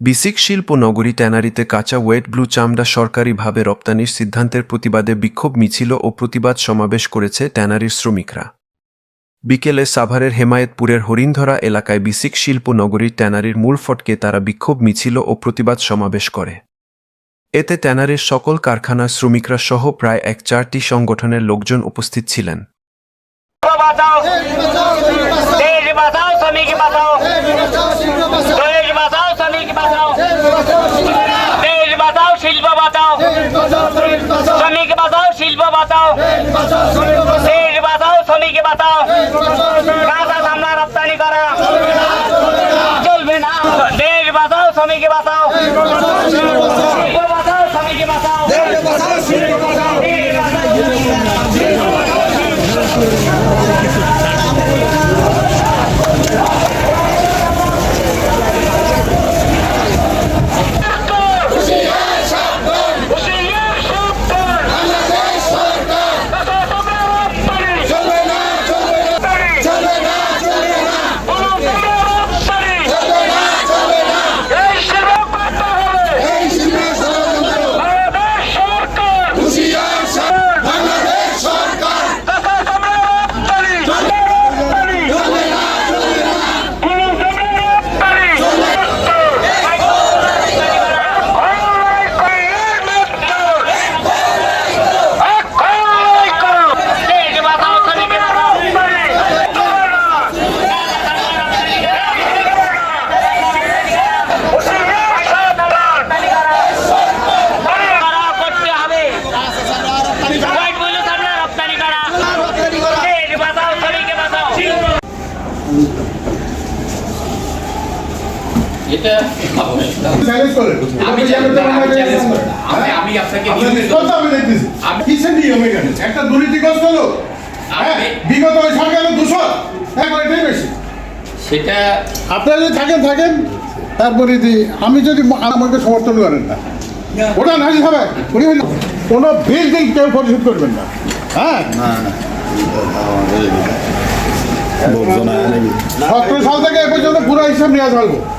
বিসিক শিল্প নগরী ট্যানারিতে কাঁচা ওয়েট ব্লু চামড়া সরকারিভাবে রপ্তানির সিদ্ধান্তের প্রতিবাদে বিক্ষোভ মিছিল ও প্রতিবাদ সমাবেশ করেছে ট্যানারির শ্রমিকরা। বিকেলে সাভারের হেমায়েতপুরের হরিণধরা এলাকায় বিসিক শিল্প নগরীর ট্যানারির মূল ফটকে তারা বিক্ষোভ মিছিল ও প্রতিবাদ সমাবেশ করে। এতে ট্যানারির সকল কারখানার শ্রমিকরা সহ প্রায় এক চারটি সংগঠনের লোকজন উপস্থিত ছিলেন। বাঁচাও কাঁচা সামনা রপ্তানি করা। চলবে না। দেশ বাঁচাও। শ্রমিক বাঁচাও। বাঁচাও শ্রমিক বাঁচাও। এটা আমি না। আপনাকে একটা দুর্নীতিগ্রস্ত লোক। হ্যাঁ বিগত ওই সরকারের দূষণ। একবার এটাই বেশি। সেটা আপনারা যদি থাকেন থাকেন। তারপরে যদি আমি যদি আমাকে সমর্থন করেন না। ওটা নাজি হবে। উনি হইল কোনো বিল্ডিং কেউ পরিশোধ করবেন না। হ্যাঁ? সতেরো সাল থেকে এ পর্যন্ত পুরো হিসাব নিয়ে আসব।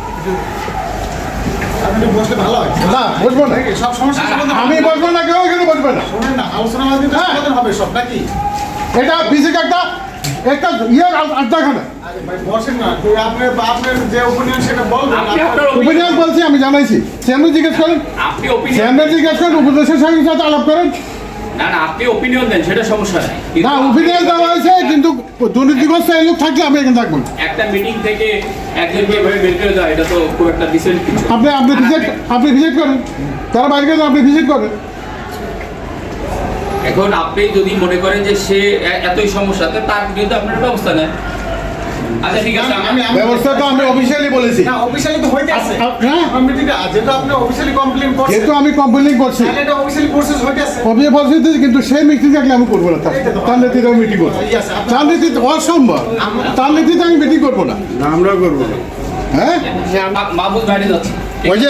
না বুঝব না। সব সমস্যার আমি বসবো না কেউ এখানে বসবে না। শোনেন না আলোচনা হ্যাঁ। হবে সব নাকি? এটা বিসিক একটা একটা ইয়ে আড্ডাখানা। বলছি আমি জানাইছি। জিজ্ঞেস করেন। আপনি জিজ্ঞেস করেন উপদেশের সঙ্গে সাথে আলাপ করেন। না না আপনি ওপিনিয়ন দেন সেটা সমস্যা নাই। না উপনিয়ন দেওয়া হয়েছে কিন্তু দুর্নীতিগ্রস্ত এই লোক থাকলে আমি এখানে থাকব একটা মিটিং থেকে একজনকে এভাবে বের করে দেওয়া এটা তো খুব একটা ডিসেন্ট কিছু আপনি আপনি ভিজিট আপনি ভিজিট করেন। তারা বাইরে গেলে আপনি ভিজিট করেন। এখন আপনি যদি মনে করেন যে সে এতই সমস্যা তার বিরুদ্ধে আপনার ব্যবস্থা নেন। আচ্ছা ঠিক আছে আমি আমি আমি ব্যবস্থা তো আমি বলেছি। না অফিসিয়ালি তো হইতে আছে। হ্যাঁ। কমিটিটা যেহেতু আপনি অফিসিয়ালি কমপ্লেইন করছেন যেহেতু আমি কমপ্লেন করছি। তাহলে এটা অফিসিয়ালি প্রসেস হইতে আছে। অফিসে পরিস্থিতি কিন্তু সেই মিটিং থাকলে আমি করব না। তার- তার নেতৃত্বে আমি মিটিং করব। Yes, তার নেতৃত্বে অসম্ভব। তার নেতৃত্বে আমি মিটিং করব না। আমরা করব না। হ্যাঁ? মাহবুব বাইরে যাচ্ছে ওই যে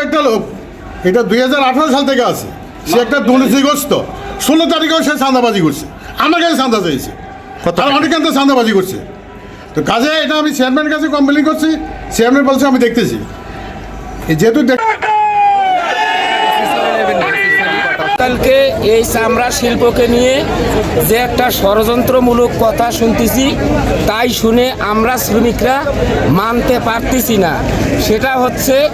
একটা লোক এটা দুই হাজার আঠারো সাল থেকে আছে। সে একটা দুর্নীতিগ্রস্ত। ষোলো তারিখেও সে চাঁদাবাজি করছে। আমার কাছে চাঁদা চাইছে। আর অনেক চাঁদাবাজি করছে। তো কাজে এটা আমি চেয়ারম্যানের কাছে কমপ্লেন করছি চেয়ারম্যান বলছে আমি দেখতেছি। যেহেতু দেখ- এই চামড়া শিল্পকে নিয়ে যে একটা ষড়যন্ত্রমূলক কথা শুনতেছি, তাই শুনে আমরা শ্রমিকরা মানতে পারতেছি না। সেটা হচ্ছে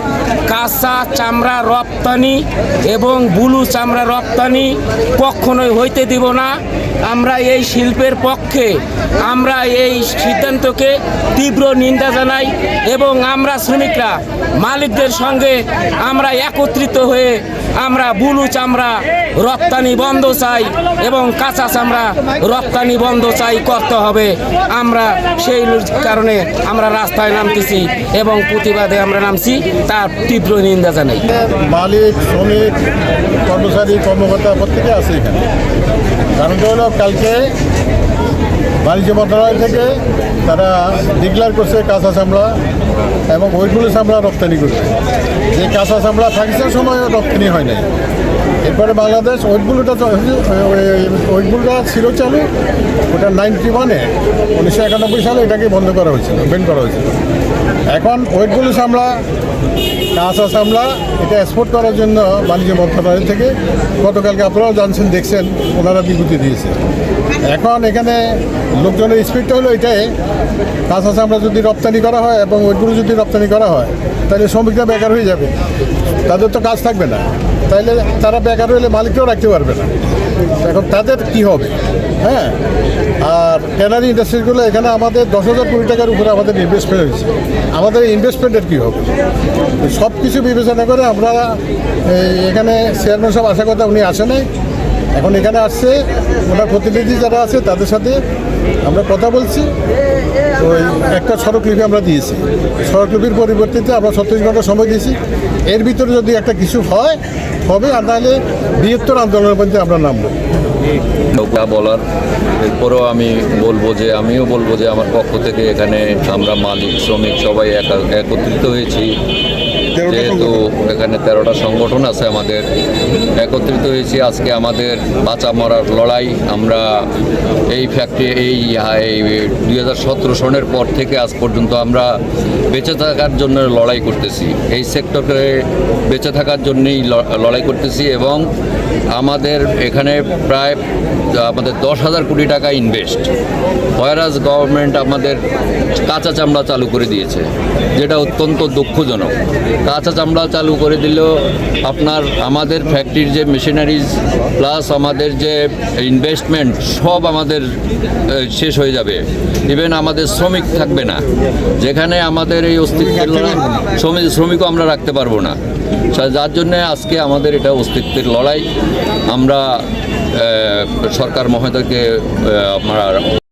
কাঁচা চামড়া রপ্তানি এবং বুলু চামড়া রপ্তানি কখনোই হইতে দিব না। আমরা এই শিল্পের পক্ষে, আমরা এই সিদ্ধান্তকে তীব্র নিন্দা জানাই এবং আমরা শ্রমিকরা, মালিকদের সঙ্গে আমরা একত্রিত হয়ে আমরা বুলু চামড়া রপ্তানি বন্ধ চাই এবং কাঁচা চামড়া রপ্তানি বন্ধ চাই করতে হবে। আমরা সেই কারণে আমরা রাস্তায় নামতেছি এবং প্রতিবাদে আমরা নামছি, তার তীব্র নিন্দা জানাই। মালিক, শ্রমিক, কর্মচারী, কর্মকর্তা প্রত্যেকে আছে এখানে। কারণটা হলো কালকে বাণিজ্য মন্ত্রণালয় থেকে তারা ডিক্লেয়ার করছে কাঁচা চামড়া এবং ওইগুলো চামড়া রপ্তানি করছে। যে কাঁচা চামড়া থাকছে, সময় রপ্তানি হয় নাই। এরপরে বাংলাদেশ ওয়েটগুলোটা ওয়েটগুলোটা ছিল চালু, ওটা নাইনটি ওয়ানে উনিশশো একানব্বই সালে এটাকে বন্ধ করা হয়েছিল বেন করা হয়েছিল। এখন ওয়েটগুলো সামলা কাঁচা সামলা এটা এক্সপোর্ট করার জন্য বাণিজ্য মন্ত্রণালয় থেকে গতকালকে আপনারাও জানছেন, দেখছেন, ওনারা বিভূতি দিয়েছে। এখন এখানে লোকজনের স্পিডটা হলো এটাই কাঁচা চামড়া যদি রপ্তানি করা হয় এবং ওইগুলো যদি রপ্তানি করা হয়, তাহলে শ্রমিকরা বেকার হয়ে যাবে, তাদের তো কাজ থাকবে না। তাইলে তারা বেকার হলে মালিককেও রাখতে পারবে না। এখন তাদের কি হবে? হ্যাঁ? আর ট্যানারি ইন্ডাস্ট্রিগুলো এখানে আমাদের দশ হাজার কোটি টাকার উপরে আমাদের ইনভেস্টমেন্ট হয়েছে। আমাদের ইনভেস্টমেন্টের কী হবে? সব কিছু বিবেচনা করে আমরা এখানে চেয়ারম্যান সব আশা কথা উনি আসে নাই। এখন এখানে আসছে, ওনার প্রতিনিধি যারা আছে তাদের সাথে আমরা কথা বলছি। ওই একটা সড়কলিপি আমরা দিয়েছি। সড়কলিপির পরিবর্তে আমরা ছত্রিশ ঘণ্টা সময় দিয়েছি। এর ভিতরে যদি একটা কিছু হয়, হবে, আর বৃহত্তর আন্দোলনের মধ্যে আমরা নামবো। বলার এরপরেও আমি বলব যে, আমিও বলব যে, আমার পক্ষ থেকে এখানে আমরা মালিক, শ্রমিক সবাই একা- একত্রিত হয়েছি। যেহেতু এখানে তেরোটা সংগঠন আছে আমাদের একত্রিত হয়েছি আজকে আমাদের বাঁচা মরার লড়াই। আমরা এই ফ্যাক্টরি এই এই দুই হাজার সতেরো সনের পর থেকে আজ পর্যন্ত আমরা বেঁচে থাকার জন্য লড়াই করতেছি। এই সেক্টরে বেঁচে থাকার জন্যই লড়াই করতেছি এবং আমাদের এখানে প্রায় আমাদের দশ হাজার কোটি টাকা ইনভেস্ট ফয়রাজ গভর্নমেন্ট আমাদের কাঁচা চামড়া চালু করে দিয়েছে যেটা অত্যন্ত দুঃখজনক। কাঁচা চামড়া চালু করে দিলেও আপনার আমাদের ফ্যাক্টরির যে মেশিনারিজ প্লাস আমাদের যে ইনভেস্টমেন্ট সব আমাদের শেষ হয়ে যাবে। ইভেন আমাদের শ্রমিক থাকবে না। যেখানে আমাদের এই অস্তিত্বের লড়াই শ্রমিক শ্রমিকও আমরা রাখতে পারব না। যার জন্য আজকে আমাদের এটা অস্তিত্বের লড়াই। আমরা সরকার মহোদয়কে আমরা